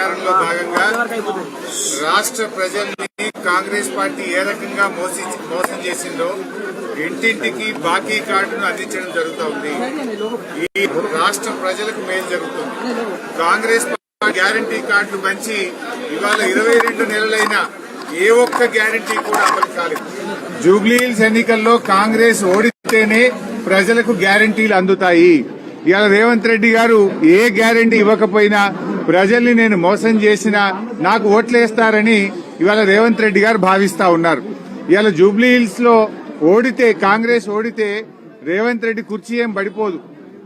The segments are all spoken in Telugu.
ప్రచారంలో భాగంగా రాష్ట్ర ప్రజల్ని కాంగ్రెస్ పార్టీ ఏ రకంగా మోసి మోసం చేసిందో ఇంటింటికి బాకీ కార్డును అందించడం జరుగుతోంది. ఈ రాష్ట్ర ప్రజలకు మేలు జరుగుతుంది. కాంగ్రెస్ పార్టీ గ్యారంటీ కార్డులు మంచి ఇవాళ ఇరవై రెండు నెలలైన ఏ ఒక్క గ్యారంటీ కూడా అమలు కాలేదు. జూబ్లీహిల్స్ ఎన్నికల్లో కాంగ్రెస్ ఓడితేనే ప్రజలకు గ్యారంటీలు అందుతాయి. ఇవాళ రేవంత్ రెడ్డి గారు ఏ గ్యారంటీ ఇవ్వకపోయినా ప్రజల్ని నేను మోసం చేసినా నాకు ఓట్లేస్తారని ఇవాళ రేవంత్ రెడ్డి గారు భావిస్తా ఉన్నారు. ఇవాళ జూబ్లీహిల్స్లో ఓడితే కాంగ్రెస్ ఓడితే రేవంత్ రెడ్డి కుర్చీ ఏం పడిపోదు.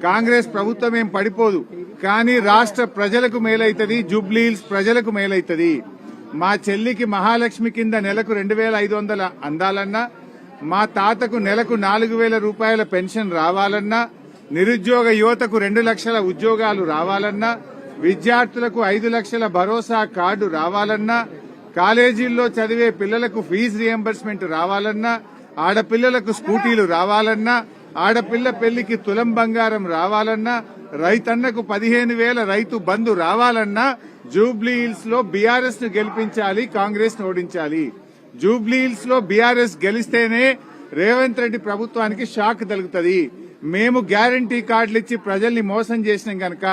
కాంగ్రెస్ ప్రభుత్వం ఏం పడిపోదు. కానీ రాష్ట్ర ప్రజలకు మేలైతది జూబ్లీహిల్స్ ప్రజలకు మేలైతుంది. మా చెల్లికి మహాలక్ష్మి కింద నెలకు రెండు వేల ఐదు వందల అందాలన్నా మా తాతకు నెలకు నాలుగు వేల రూపాయల పెన్షన్ రావాలన్నా నిరుద్యోగ యువతకు రెండు లక్షల ఉద్యోగాలు రావాలన్నా విద్యార్థులకు ఐదు లక్షల భరోసా కార్డు రావాలన్నా కాలేజీల్లో చదివే పిల్లలకు ఫీజు రియంబర్స్మెంట్ రావాలన్నా ఆడపిల్లలకు స్కూటీలు రావాలన్నా ఆడపిల్ల పెళ్ళికి తులం బంగారం రావాలన్నా రైతన్నకు పదిహేను వేల రైతు బంధు రావాలన్నా జూబ్లీ హిల్స్లో బీఆర్ఎస్ను గెలిపించాలి కాంగ్రెస్ను ఓడించాలి. జూబ్లీ హిల్స్లో బీఆర్ఎస్ గెలిస్తేనే రేవంత్ రెడ్డి ప్రభుత్వానికి షాక్ తగులుతుంది. మేము గ్యారంటీ కార్డులు ఇచ్చి ప్రజల్ని మోసం చేసినాం గనక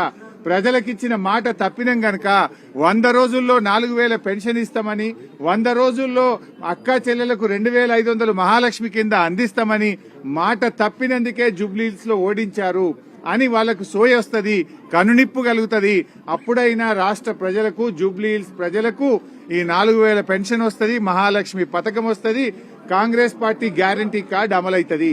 ప్రజలకిచ్చిన మాట తప్పినం గనక వంద రోజుల్లో నాలుగు వేల పెన్షన్ ఇస్తామని వంద రోజుల్లో అక్క చెల్లెలకు రెండు వేల ఐదు వందలు మహాలక్ష్మి కింద అందిస్తామని మాట తప్పినందుకే జూబ్లీస్లో ఓడించారు అని వాళ్ళకు సోయ వస్తుంది కనునిప్పు కలుగుతుంది. అప్పుడైనా రాష్ట్ర ప్రజలకు జూబ్లీ ప్రజలకు ఈ నాలుగు వేల పెన్షన్ వస్తుంది మహాలక్ష్మి పథకం వస్తుంది కాంగ్రెస్ పార్టీ గ్యారంటీ కార్డు అమలవుతుంది